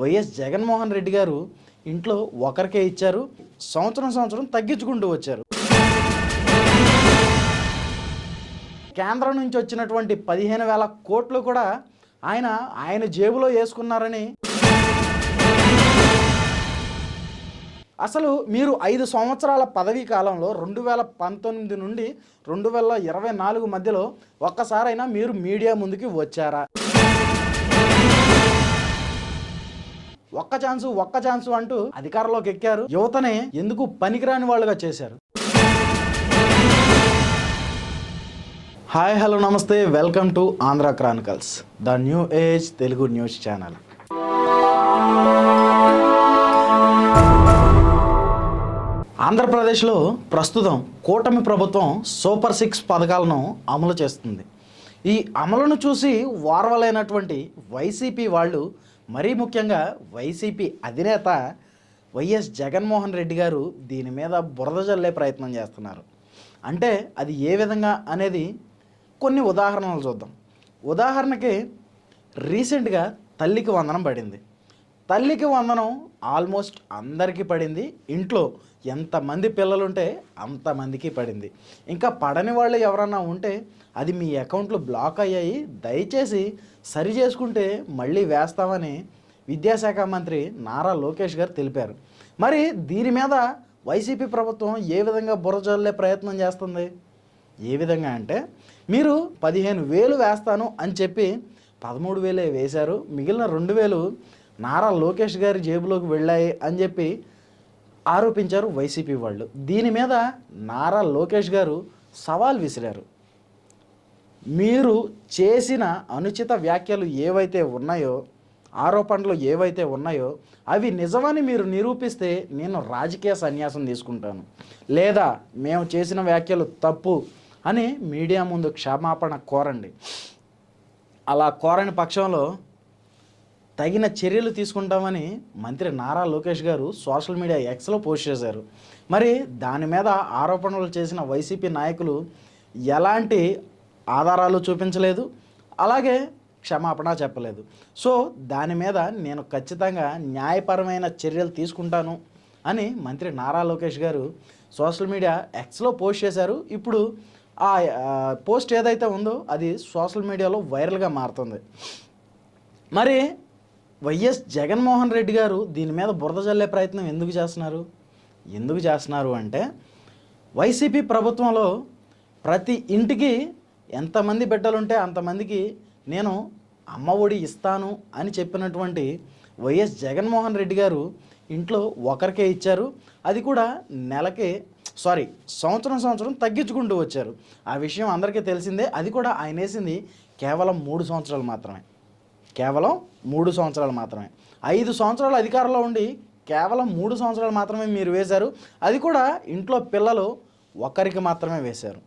YS Jaganmohan Reddy గారు ఇంట్లో ఒకరికే ఇచ్చారు సంవత్సరం సంవత్సరం తగ్గించుకుంటూ వచ్చారు. కేంద్రం నుంచి వచ్చినటువంటి పదిహేను వేల కోట్లు కూడా ఆయన ఆయన జేబులో వేసుకున్నారని. అసలు మీరు ఐదు సంవత్సరాల పదవీ కాలంలో రెండు వేల పంతొమ్మిది నుండి రెండు వేల ఇరవై నాలుగు మధ్యలో ఒక్కసారైనా మీరు మీడియా ముందుకి వచ్చారా? ఒక్క ఛాన్సు ఒక్క ఛాన్సు అంటూ అధికారంలోకి ఎక్కారు. యువతనే ఎందుకు పనికిరాని వాళ్ళుగా చేశారు? హాయ్ హలో నమస్తే. Welcome to Andhra Chronicles the new age Telugu news channel. ఆంధ్రప్రదేశ్లో ప్రస్తుతం కూటమి ప్రభుత్వం సూపర్ సిక్స్ పథకాలను అమలు చేస్తుంది. ఈ అమలును చూసి వార్వలైనటువంటి వైసీపీ వాళ్ళు మరీ ముఖ్యంగా వైసీపీ అధినేత వైఎస్ జగన్మోహన్ రెడ్డి గారు దీని మీద బురద జల్లే ప్రయత్నం చేస్తున్నారు. అంటే అది ఏ విధంగా అనేది కొన్ని ఉదాహరణలు చూద్దాం. ఉదాహరణకి రీసెంట్గా తల్లికి వందనం పడింది. తల్లికి వందనం ఆల్మోస్ట్ అందరికీ పడింది. ఇంట్లో ఎంతమంది పిల్లలుంటే అంతమందికి పడింది. ఇంకా పడని వాళ్ళు ఎవరన్నా ఉంటే అది మీ అకౌంట్లో బ్లాక్ అయ్యాయి. దయచేసి సరి చేసుకుంటే మళ్ళీ వేస్తామని విద్యాశాఖ మంత్రి నారా లోకేష్ గారు తెలిపారు. మరి దీని మీద వైసీపీ ప్రభుత్వం ఏ విధంగా బురజల్లే ప్రయత్నం చేస్తుంది? ఏ విధంగా అంటే మీరు పదిహేను వేలు వేస్తాను అని చెప్పి పదమూడు వేలే వేశారు. మిగిలిన రెండు వేలు నారా లోకేష్ గారి జేబులోకి వెళ్ళాయి అని చెప్పి ఆరోపించారు వైసీపీ వాళ్ళు. దీని మీద నారా లోకేష్ గారు సవాల్ విసిరారు. మీరు చేసిన అనుచిత వ్యాఖ్యలు ఏవైతే ఉన్నాయో ఆరోపణలు ఏవైతే ఉన్నాయో అవి నిజమని మీరు నిరూపిస్తే నేను రాజకీయ సన్యాసం తీసుకుంటాను. లేదా మేము చేసిన వ్యాఖ్యలు తప్పు అని మీడియా ముందు క్షమాపణ కోరండి. అలా కోరని పక్షంలో తగిన చర్యలు తీసుకుంటామని మంత్రి నారా లోకేష్ గారు సోషల్ మీడియా ఎక్స్లో పోస్ట్ చేశారు. మరి దాని మీద ఆరోపణలు చేసిన వైసీపీ నాయకులు ఎలాంటి ఆధారాలు చూపించలేదు అలాగే క్షమాపణ చెప్పలేదు. సో దాని మీద నేను ఖచ్చితంగా న్యాయపరమైన చర్యలు తీసుకుంటాను అని మంత్రి నారా లోకేష్ గారు సోషల్ మీడియా ఎక్స్లో పోస్ట్ చేశారు. ఇప్పుడు ఆ పోస్ట్ ఏదైతే ఉందో అది సోషల్ మీడియాలో వైరల్గా మారుతుంది. మరి వైఎస్ జగన్మోహన్ రెడ్డి గారు దీని మీద బురద జల్లే ప్రయత్నం ఎందుకు చేస్తున్నారు? ఎందుకు చేస్తున్నారు అంటే వైసీపీ ప్రభుత్వంలో ప్రతి ఇంటికి ఎంతమంది బిడ్డలుంటే అంతమందికి నేను అమ్మ ఒడి ఇస్తాను అని చెప్పినటువంటి వైఎస్ జగన్మోహన్ రెడ్డి గారు ఇంట్లో ఒకరికే ఇచ్చారు. అది కూడా నెలకి సారీ సంవత్సరం సంవత్సరం తగ్గించుకుంటూ వచ్చారు. ఆ విషయం అందరికీ తెలిసిందే. అది కూడా ఆయన వేసింది కేవలం మూడు సంవత్సరాలు మాత్రమే. కేవలం మూడు సంవత్సరాలు మాత్రమే. ఐదు సంవత్సరాలు అధికారంలో ఉండి కేవలం మూడు సంవత్సరాలు మాత్రమే మీరు వేశారు. అది కూడా ఇంట్లో పిల్లలు ఒకరికి మాత్రమే వేశారు.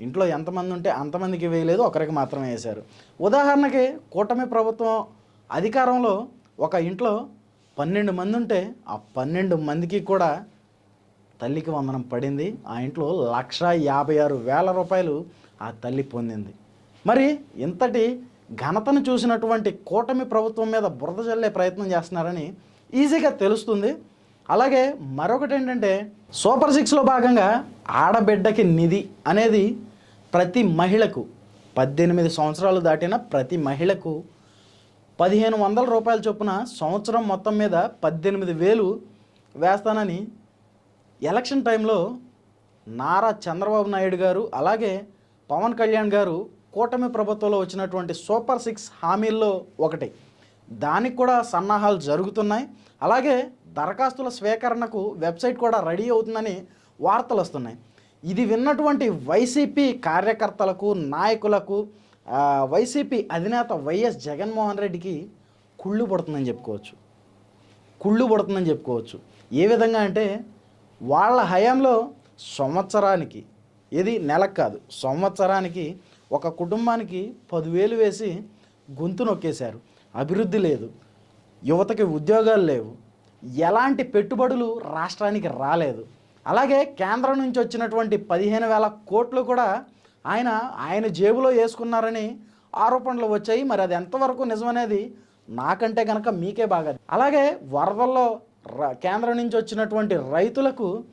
ఇంట్లో ఎంతమంది ఉంటే అంతమందికి వేయలేదు ఒకరికి మాత్రమే వేశారు. ఉదాహరణకి కూటమి ప్రభుత్వం అధికారంలో ఒక ఇంట్లో పన్నెండు మంది ఉంటే ఆ పన్నెండు మందికి కూడా తల్లికి వందనం పడింది. ఆ ఇంట్లో లక్ష యాభై ఆరు వేల రూపాయలు ఆ తల్లి పొందింది. మరి ఇంతటి ఘనతను చూసినటువంటి కూటమి ప్రభుత్వం మీద బురద చల్లే ప్రయత్నం చేస్తున్నారని ఈజీగా తెలుస్తుంది. అలాగే మరొకటి ఏంటంటే సూపర్ సిక్స్లో భాగంగా ఆడబిడ్డకి నిధి అనేది ప్రతి మహిళకు పద్దెనిమిది సంవత్సరాలు దాటిన ప్రతి మహిళకు పదిహేను వందల రూపాయల చొప్పున సంవత్సరం మొత్తం మీద పద్దెనిమిది వేలు వేస్తానని ఎలక్షన్ టైంలో నారా చంద్రబాబు నాయుడు గారు అలాగే పవన్ కళ్యాణ్ గారు కూటమి ప్రభుత్వంలో వచ్చినటువంటి సూపర్ సిక్స్ హామీల్లో ఒకటి. దానికి కూడా సన్నాహాలు జరుగుతున్నాయి. అలాగే దరఖాస్తుల స్వీకరణకు వెబ్సైట్ కూడా రెడీ అవుతుందని వార్తలు వస్తున్నాయి. ఇది విన్నటువంటి వైసీపీ కార్యకర్తలకు నాయకులకు వైసీపీ అధినేత వైఎస్ జగన్మోహన్ రెడ్డికి కుళ్ళు పడుతుందని చెప్పుకోవచ్చు. కుళ్ళు పడుతుందని చెప్పుకోవచ్చు. ఏ విధంగా అంటే వాళ్ళ హయాంలో సంవత్సరానికి ఇది నెలకు కాదు సంవత్సరానికి ఒక కుటుంబానికి పదివేలు వేసి గొంతు నొక్కేశారు. అభివృద్ధి లేదు. యువతకి ఉద్యోగాలు లేవు. ఎలాంటి పెట్టుబడులు రాష్ట్రానికి రాలేదు. అలాగే కేంద్రం నుంచి వచ్చినటువంటి పదిహేను వేల కోట్లు కూడా ఆయన ఆయన జేబులో వేసుకున్నారని ఆరోపణలు వచ్చాయి. మరి అది ఎంతవరకు నిజమనేది నాకంటే కనుక మీకే బాగా అలాగే వరదల్లో ర- కేంద్రం నుంచి వచ్చినటువంటి రైతులకు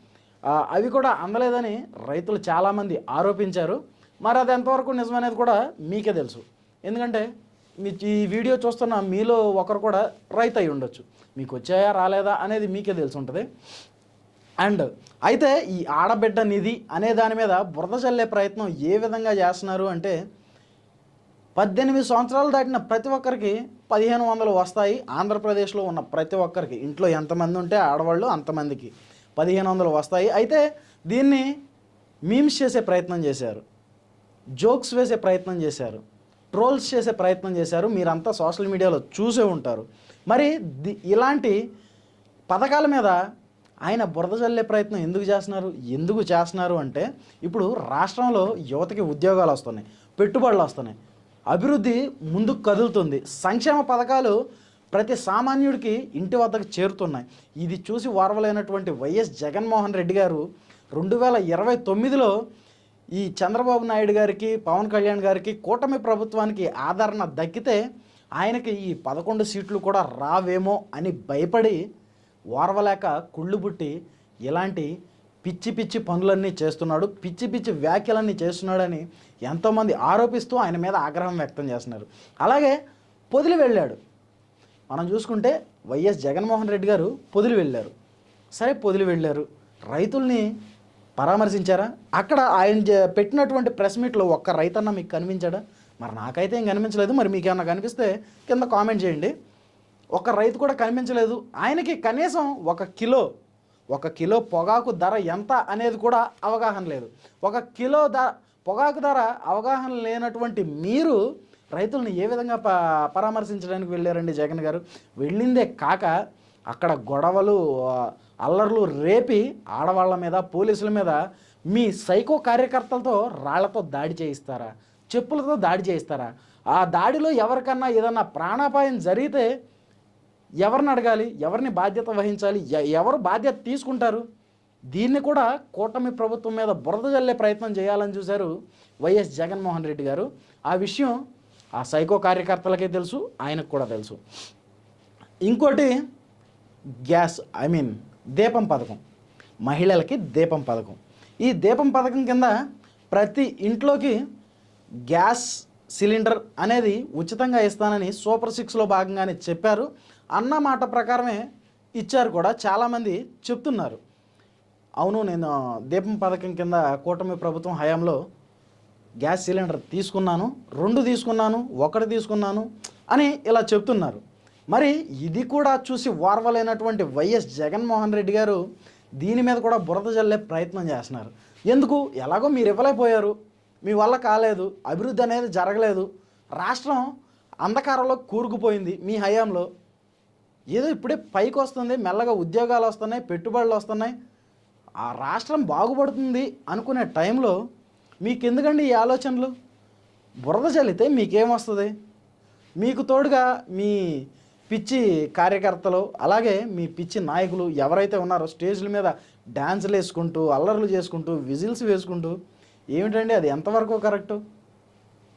అవి కూడా అందలేదని రైతులు చాలామంది ఆరోపించారు. మరి అది ఎంతవరకు నిజమనేది కూడా మీకే తెలుసు. ఎందుకంటే మీ ఈ వీడియో చూస్తున్న మీలో ఒకరు కూడా రైతు అయి ఉండొచ్చు. మీకు వచ్చాయా రాలేదా అనేది మీకే తెలిసి ఉంటుంది. అండ్ అయితే ఈ ఆడబిడ్డ నిధి అనే దాని మీద బురద చల్లే ప్రయత్నం ఏ విధంగా చేస్తున్నారు అంటే పద్దెనిమిది సంవత్సరాలు దాటిన ప్రతి ఒక్కరికి పదిహేను వందలు వస్తాయి. ఆంధ్రప్రదేశ్లో ఉన్న ప్రతి ఒక్కరికి. ఇంట్లో ఎంతమంది ఉంటే ఆడవాళ్ళు అంతమందికి పదిహేను వందలు వస్తాయి. అయితే దీన్ని మీమ్స్ చేసే ప్రయత్నం చేశారు. జోక్స్ వేసే ప్రయత్నం చేశారు. ట్రోల్స్ చేసే ప్రయత్నం చేశారు. మీరంతా సోషల్ మీడియాలో చూసే ఉంటారు. మరి ది- ఇలాంటి పథకాల మీద ఆయన బురద చల్లే ప్రయత్నం ఎందుకు చేస్తున్నారు? ఎందుకు చేస్తున్నారు అంటే ఇప్పుడు రాష్ట్రంలో యువతకి ఉద్యోగాలు వస్తున్నాయి. పెట్టుబడులు వస్తున్నాయి. అభివృద్ధి ముందుకు కదులుతుంది. సంక్షేమ పథకాలు ప్రతి సామాన్యుడికి ఇంటి వద్దకు చేరుతున్నాయి. ఇది చూసి వారవలైనటువంటి వైఎస్ జగన్మోహన్ రెడ్డి గారు రెండు వేల ఇరవై తొమ్మిదిలో ఈ చంద్రబాబు నాయుడు గారికి పవన్ కళ్యాణ్ గారికి కూటమి ప్రభుత్వానికి ఆదరణ దక్కితే ఆయనకి ఈ పదకొండు సీట్లు కూడా రావేమో అని భయపడి ఓర్వలేక కుళ్ళు పుట్టి ఇలాంటి పిచ్చి పిచ్చి పనులన్నీ చేస్తున్నాడు పిచ్చి పిచ్చి వ్యాఖ్యలన్నీ చేస్తున్నాడని ఎంతోమంది ఆరోపిస్తూ ఆయన మీద ఆగ్రహం వ్యక్తం చేస్తున్నారు. అలాగే పొదిలి వెళ్ళాడు. మనం చూసుకుంటే వైఎస్ జగన్మోహన్ రెడ్డి గారు పొదిలి వెళ్ళారు. సరే పొదిలి వెళ్ళారు. రైతుల్ని పరామర్శించారా? అక్కడ ఆయన పెట్టినటువంటి ప్రెస్ మీట్లో ఒక్క రైతన్న మీకు కనిపించాడా? మరి నాకైతే ఏం కనిపించలేదు. మరి మీకు ఏమన్నా కనిపిస్తే కింద కామెంట్ చేయండి. ఒక రైతు కూడా కనిపించలేదు. ఆయనకి కనీసం ఒక కిలో ఒక కిలో పొగాకు ధర ఎంత అనేది కూడా అవగాహన లేదు. ఒక కిలో ధర పొగాకు ధర అవగాహన లేనటువంటి మీరు రైతులను ఏ విధంగా ప పరామర్శించడానికి వెళ్ళారండి జగన్ గారు? వెళ్ళిందే కాక అక్కడ గొడవలు అల్లర్లు రేపి ఆడవాళ్ళ మీద పోలీసుల మీద మీ సైకో కార్యకర్తలతో రాళ్ళతో దాడి చేయిస్తారా? చెప్పులతో దాడి చేయిస్తారా? ఆ దాడిలో ఎవరికన్నా ఏదన్నా ప్రాణాపాయం జరిగితే ఎవరిని అడగాలి? ఎవరిని బాధ్యత వహించాలి? ఎవరు బాధ్యత తీసుకుంటారు? దీన్ని కూడా కూటమి ప్రభుత్వం మీద బురద జల్లే ప్రయత్నం చేయాలని చూశారు వైఎస్ జగన్మోహన్ రెడ్డి గారు. ఆ విషయం ఆ సైకో కార్యకర్తలకే తెలుసు ఆయనకు కూడా తెలుసు. ఇంకోటి గ్యాస్ ఐ మీన్ దీపం పథకం. మహిళలకి దీపం పథకం. ఈ దీపం పథకం కింద ప్రతి ఇంట్లోకి గ్యాస్ సిలిండర్ అనేది ఉచితంగా ఇస్తానని సూపర్ సిక్స్లో భాగంగానే చెప్పారు. అన్న మాట ప్రకారమే ఇచ్చారు కూడా చాలామంది చెప్తున్నారు. అవును నేను దీపం పథకం కింద కూటమి ప్రభుత్వం హయాంలో గ్యాస్ సిలిండర్ తీసుకున్నాను రెండు తీసుకున్నాను ఒకటి తీసుకున్నాను అని ఇలా చెప్తున్నారు. మరి ఇది కూడా చూసి వార్వలేనటువంటి వైఎస్ జగన్మోహన్ రెడ్డి గారు దీని మీద కూడా బురద జల్లే ప్రయత్నం చేస్తున్నారు. ఎందుకు? ఎలాగో మీరు ఇవ్వలేకపోయారు. మీ వల్ల కాలేదు. అభివృద్ధి అనేది జరగలేదు. రాష్ట్రం అంధకారంలో కూరుకుపోయింది మీ హయాంలో. ఏదో ఇప్పుడే పైకి వస్తుంది మెల్లగా ఉద్యోగాలు వస్తున్నాయి పెట్టుబడులు వస్తున్నాయి. ఆ రాష్ట్రం బాగుపడుతుంది అనుకునే టైంలో మీకు ఎందుకండి ఈ ఆలోచనలు? బురద చల్లితే మీకేమొస్తుంది మీకు తోడుగా మీ పిచ్చి కార్యకర్తలు అలాగే మీ పిచ్చి నాయకులు ఎవరైతే ఉన్నారో స్టేజ్ల మీద డ్యాన్సులు వేసుకుంటూ అల్లర్లు చేసుకుంటూ విజిల్స్ వేసుకుంటూ ఏమిటండి అది ఎంతవరకు కరెక్టు?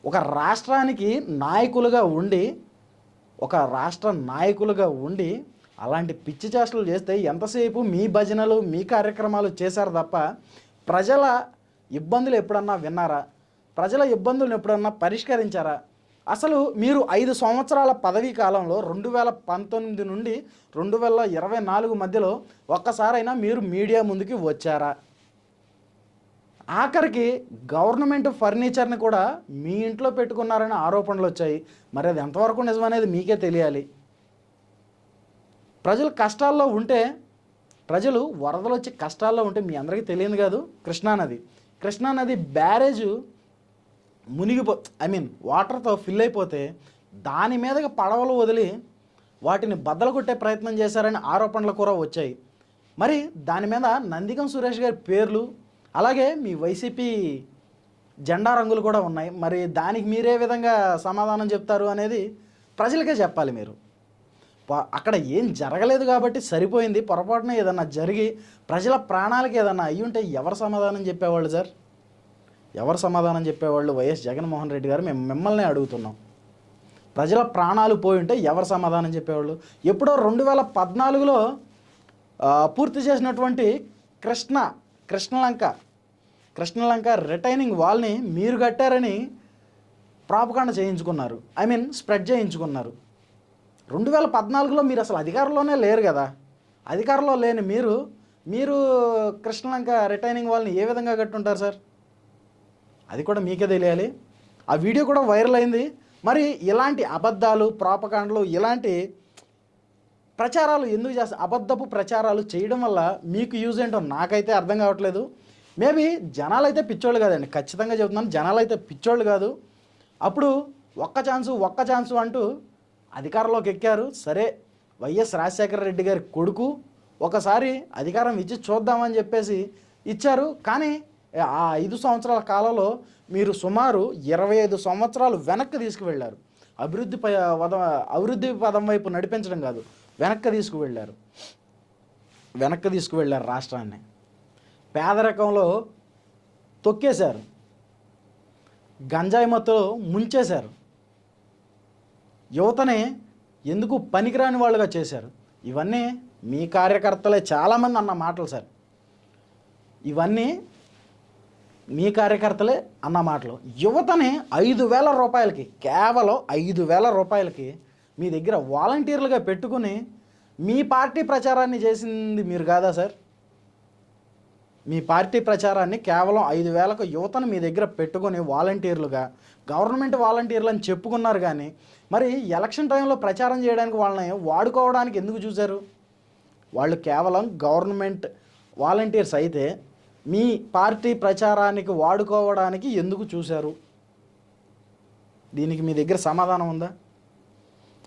ఒక రాష్ట్రానికి నాయకులుగా ఉండి ఒక రాష్ట్ర నాయకులుగా ఉండి అలాంటి పిచ్చి చేష్టలు చేస్తే ఎంతసేపు మీ భజనలు మీ కార్యక్రమాలు చేశారు తప్ప ప్రజల ఇబ్బందులు ఎప్పుడన్నా విన్నారా? ప్రజల ఇబ్బందులను ఎప్పుడన్నా పరిష్కరించారా? అసలు మీరు ఐదు సంవత్సరాల పదవీ కాలంలో రెండు వేల పంతొమ్మిది నుండి రెండు వేల ఇరవై నాలుగు మధ్యలో ఒక్కసారైనా మీరు మీడియా ముందుకి వచ్చారా? ఆఖరికి గవర్నమెంట్ ఫర్నిచర్ని కూడా మీ ఇంట్లో పెట్టుకున్నారని ఆరోపణలు వచ్చాయి. మరి అది ఎంతవరకు నిజమనేది మీకే తెలియాలి. ప్రజలు కష్టాల్లో ఉంటే ప్రజలు వరదలు వచ్చి కష్టాల్లో ఉంటే మీ అందరికీ తెలియదు కాదు. కృష్ణానది. కృష్ణానది బ్యారేజ్ మునిగిపో ఐ మీన్ వాటర్తో ఫిల్ అయిపోతే దాని మీదకి పడవలు వదిలి వాటిని బద్దలు కొట్టే ప్రయత్నం చేశారని ఆరోపణలు కూడా వచ్చాయి. మరి దాని మీద నందిగం సురేష్ గారి పేర్లు అలాగే మీ వైసీపీ జెండా రంగులు కూడా ఉన్నాయి. మరి దానికి మీరే విధంగా సమాధానం చెప్తారు అనేది ప్రజలకే చెప్పాలి మీరు. అక్కడ ఏం జరగలేదు కాబట్టి సరిపోయింది పొరపాటున ఏదన్నా జరిగి ప్రజల ప్రాణాలకి ఏదన్నా అయ్యి ఉంటే ఎవరు సమాధానం చెప్పేవాళ్ళు సార్? ఎవరు సమాధానం చెప్పేవాళ్ళు వైఎస్ జగన్మోహన్ రెడ్డి గారు మేము మిమ్మల్ని అడుగుతున్నాం. ప్రజల ప్రాణాలు పోయి ఉంటే ఎవరు సమాధానం చెప్పేవాళ్ళు? ఎప్పుడో రెండు వేల పద్నాలుగులో పూర్తి చేసినటువంటి కృష్ణ కృష్ణలంక కృష్ణలంక రిటైనింగ్ వాల్ని మీరు కట్టారని ప్రాపకాండ చేయించుకున్నారు. ఐ మీన్ స్ప్రెడ్ చేయించుకున్నారు. రెండు వేల పద్నాలుగులో మీరు అసలు అధికారంలోనే లేరు కదా. అధికారంలో లేని మీరు మీరు కృష్ణలంక రిటైనింగ్ వాళ్ళని ఏ విధంగా కట్టుంటారు సార్? అది కూడా మీకే తెలియాలి. ఆ వీడియో కూడా వైరల్ అయింది. మరి ఇలాంటి అబద్ధాలు ప్రాపకాండలు ఇలాంటి ప్రచారాలు ఎందుకు చేస్తా అబద్ధపు ప్రచారాలు చేయడం వల్ల మీకు యూజ్ ఏంటో నాకైతే అర్థం కావట్లేదు. మేబీ జనాలు అయితే పిచ్చోళ్ళు కాదండి. ఖచ్చితంగా చెబుతున్నాను జనాలు అయితే పిచ్చోళ్ళు కాదు. అప్పుడు ఒక్క ఛాన్సు ఒక్క ఛాన్సు అంటూ అధికారంలోకి ఎక్కారు. సరే వైఎస్ రాజశేఖర రెడ్డి గారి కొడుకు ఒకసారి అధికారం ఇచ్చి చూద్దామని చెప్పేసి ఇచ్చారు. కానీ ఆ ఐదు సంవత్సరాల కాలంలో మీరు సుమారు ఇరవై ఐదు సంవత్సరాలు వెనక్కి తీసుకువెళ్ళారు. అభివృద్ధి ప అభివృద్ధి పదం వైపు నడిపించడం కాదు వెనక్కి తీసుకువెళ్ళారు. వెనక్కి తీసుకువెళ్ళారు రాష్ట్రాన్ని. పేదరికంలో తొక్కేశారు. గంజాయి మత్తులో ముంచేశారు. యువతని ఎందుకు పనికిరాని వాళ్ళుగా చేశారు? ఇవన్నీ మీ కార్యకర్తలే చాలామంది అన్న మాటలు సార్. ఇవన్నీ మీ కార్యకర్తలే అన్న మాటలు. యువతని ఐదు వేల రూపాయలకి కేవలం ఐదు వేల రూపాయలకి మీ దగ్గర వాలంటీర్లుగా పెట్టుకుని మీ పార్టీ ప్రచారాన్ని చేసింది మీరు కాదా సార్? మీ పార్టీ ప్రచారాన్ని కేవలం ఐదు వేలకు యువతను మీ దగ్గర పెట్టుకొని వాలంటీర్లుగా గవర్నమెంట్ వాలంటీర్లు అని చెప్పుకున్నారు కానీ మరి ఎలక్షన్ టైంలో ప్రచారం చేయడానికి వాళ్ళని వాడుకోవడానికి ఎందుకు చూశారు? వాళ్ళు కేవలం గవర్నమెంట్ వాలంటీర్స్ అయితే మీ పార్టీ ప్రచారానికి వాడుకోవడానికి ఎందుకు చూశారు? దీనికి మీ దగ్గర సమాధానం ఉందా?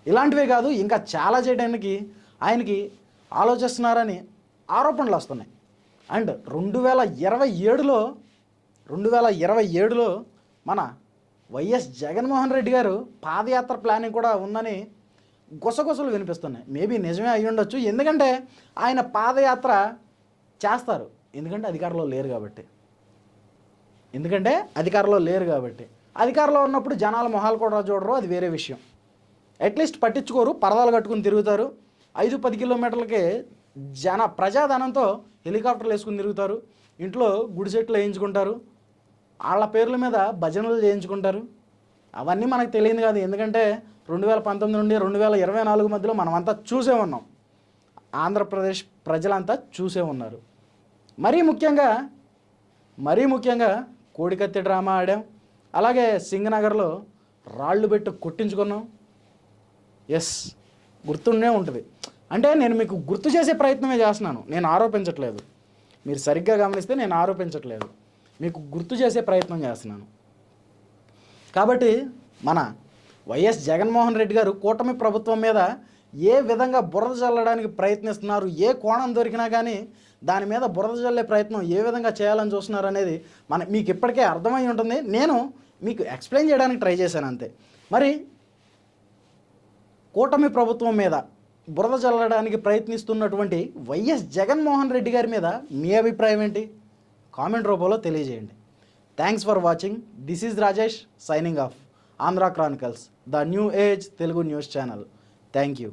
ఇలాంటివే కాదు ఇంకా చాలా చేయడానికి ఆయనకి ఆలోచిస్తున్నారని ఆరోపణలు వస్తున్నాయి. అండ్ రెండు వేల ఇరవై ఏడులో రెండు వేల ఇరవై ఏడులో మన వైఎస్ జగన్మోహన్ రెడ్డి గారు పాదయాత్ర ప్లానింగ్ కూడా ఉందని గుసగుసలు వినిపిస్తున్నాయి. మేబీ నిజమే అయ్యుండొచ్చు. ఉండొచ్చు ఎందుకంటే ఆయన పాదయాత్ర చేస్తారు. ఎందుకంటే అధికారంలో లేరు కాబట్టి. ఎందుకంటే అధికారంలో లేరు కాబట్టి. అధికారంలో ఉన్నప్పుడు జనాల మొహాలు కూడా చూడరు అది వేరే విషయం. అట్లీస్ట్ పట్టించుకోరు పరదాలు కట్టుకుని తిరుగుతారు. ఐదు పది కిలోమీటర్లకి జన ప్రజాధనంతో హెలికాప్టర్లు వేసుకుని తిరుగుతారు. ఇంట్లో గుడిసెట్లు వేయించుకుంటారు. వాళ్ళ పేర్ల మీద భజనలు చేయించుకుంటారు. అవన్నీ మనకు తెలియదు కాదు. ఎందుకంటే రెండు వేల పంతొమ్మిది నుండి రెండు వేల ఇరవై నాలుగు మధ్యలో మనమంతా చూసే ఉన్నాం. ఆంధ్రప్రదేశ్ ప్రజలంతా చూసే ఉన్నారు. మరీ ముఖ్యంగా మరీ ముఖ్యంగా కోడికత్తి డ్రామా ఆడాం. అలాగే సింగనగర్లో రాళ్ళు పెట్టి కొట్టించుకున్నాం. ఎస్ గుర్తుండే ఉంటుంది. అంటే నేను మీకు గుర్తు చేసే ప్రయత్నమే చేస్తున్నాను. నేను ఆరోపించట్లేదు. మీరు సరిగ్గా గమనిస్తే నేను ఆరోపించట్లేదు. మీకు గుర్తు చేసే ప్రయత్నం చేస్తున్నాను. కాబట్టి మన వైఎస్ జగన్మోహన్ రెడ్డి గారు కూటమి ప్రభుత్వం మీద ఏ విధంగా బురద చల్లడానికి ప్రయత్నిస్తున్నారు ఏ కోణం దొరికినా కానీ దాని మీద బురద చల్లే ప్రయత్నం ఏ విధంగా చేయాలని చూస్తున్నారనేది మన మీకు ఇప్పటికే అర్థమై ఉంటుంది. నేను మీకు ఎక్స్ప్లెయిన్ చేయడానికి ట్రై చేశాను అంతే. మరి కూటమి ప్రభుత్వం మీద బురద చల్లడానికి ప్రయత్నిస్తున్నటువంటి వైఎస్ జగన్మోహన్ రెడ్డి గారి మీద మీ అభిప్రాయం ఏంటి? కామెంట్ రూపంలో తెలియజేయండి. Thanks for watching this is Rajesh signing off Andhra Chronicles the new age Telugu news channel thank you